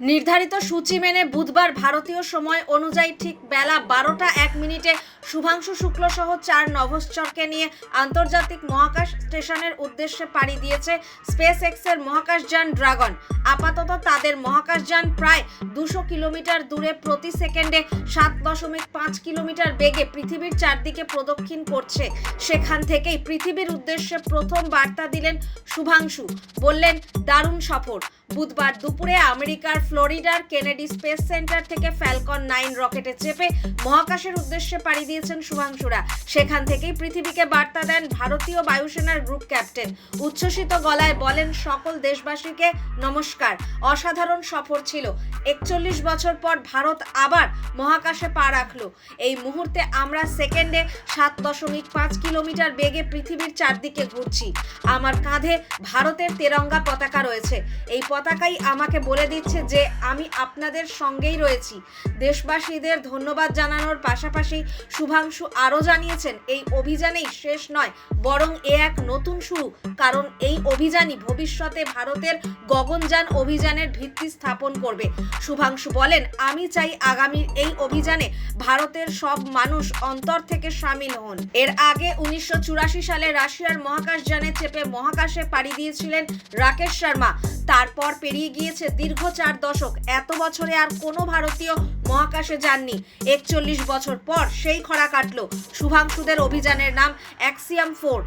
নির্ধারিত সূচি মেনে বুধবার ভারতীয় সময় অনুযায়ী ঠিক বেলা বারোটা এক মিনিটে শুভাংশু শুক্ল সহ চার নভশ্চরকে নিয়ে আন্তর্জাতিক মহাকাশ স্টেশনের উদ্দেশ্যে পাড়ি দিয়েছে স্পেস এক্সের মহাকাশযান ড্রাগন। আপাতত তাদের মহাকাশযান প্রায় দুশো কিলোমিটার দূরে প্রতি সেকেন্ডে সাত দশমিক পাঁচ কিলোমিটার বেগে পৃথিবীর চারদিকে প্রদক্ষিণ করছে। সেখান থেকেই পৃথিবীর উদ্দেশ্যে প্রথম বার্তা দিলেন শুভাংশু। বললেন, দারুণ সফর। বুধবার দুপুরে আমেরিকার ফ্লোরিডার কেনেডি স্পেস সেন্টার থেকে ফ্যালকন নাইন রকেটে চেপে মহাকাশের উদ্দেশ্যে পাড়ি দিয়েছেন শুভাংশুরা। সেখান থেকেই পৃথিবীকে বার্তা দেন ভারতীয় বায়ুসেনার গ্রুপ ক্যাপ্টেন। উচ্ছ্বসিত গলায় বলেন, সকল দেশবাসীকে নমস্কার। অসাধারণ সফর ছিল। একচল্লিশ বছর পর ভারত আবার মহাকাশে পা রাখল। এই মুহূর্তে আমরা সেকেন্ডে সাত দশমিক পাঁচ কিলোমিটার বেগে পৃথিবীর চারদিকে ঘুরছি। আমার কাঁধে ভারতের তেরঙ্গা পতাকা রয়েছে। এই পতাকাই আমাকে বলে দিচ্ছে যে আমি আপনাদের সঙ্গেই রয়েছি। দেশবাসীদের ধন্যবাদ জানানোর পাশাপাশি শুভাংশু আরও জানিয়েছেন, এই অভিযানেই শেষ নয়, বরং এ এক নতুন শুরু। কারণ এই অভিযানই ভবিষ্যতে ভারতের গগনযান অভিযানের ভিত্তি স্থাপন করবে। শুভাংশু বলেন, আমি চাই আগামী এই অভিযানে ভারতের সব মানুষ অন্তর থেকে সামিল হন। এর আগে উনিশশো চুরাশি সালে রাশিয়ার মহাকাশযানে চেপে মহাকাশে পাড়ি দিয়েছিলেন রাকেশ শর্মা। তারপর পেরিয়ে গিয়েছে দীর্ঘ চার দশক। এত বছরে আর কোনো ভারতীয় মহাকাশে যাননি। একচল্লিশ বছর পর সেই খরা কাটলো। শুভাংশুদের অভিযানের নাম অ্যাক্সিয়াম ফোর।